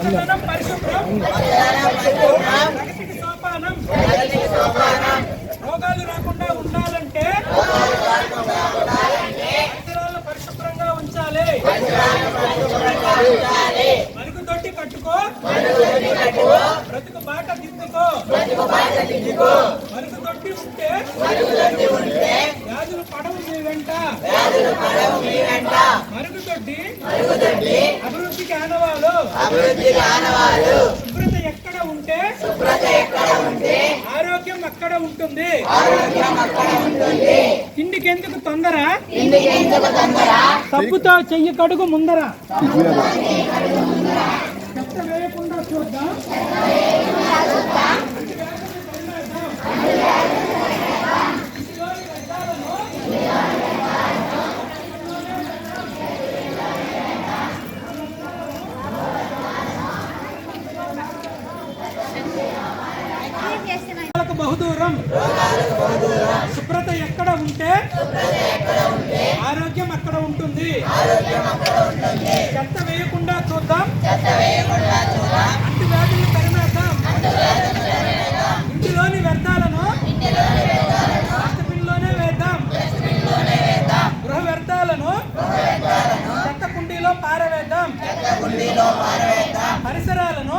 పరిశుభ్రం సోపానం. రోగాలు రాకుండా ఉండాలంటే పరిసరాలను పరిశుభ్రంగా ఉంచాలి. మరుగుదొడ్డి కట్టుకో. బ్రతుకు బాట దిద్దుకో. మరుగుదొడ్డి ఉంటే వ్యాధులు పడవు మీ వెంట. మరుగుదొడ్డి అభివృద్ధికి ఆనవాలు శుభ్రత ఎక్కడ ఉంటే ఆరోగ్యం అక్కడ ఉంటుంది. తిండికెందుకు తొందర? సబ్బుతో చెయ్యి కడుగు ముందర. చెత్త వేయకుండా చూద్దాం. రోగాలకు బహుదూరం. శుభ్రత ఎక్కడ ఉంటే ఆరోగ్యం అక్కడ ఉంటుంది. చెత్త వేయకుండా చూద్దాం. అంటు వ్యాధులు ఇంటిలోని వ్యర్థాలను డస్ట్బిన్లోనే వేద్దాం. గృహ వ్యర్థాలను చెత్త కుండీలో పారవేద్దాం. పరిసరాలను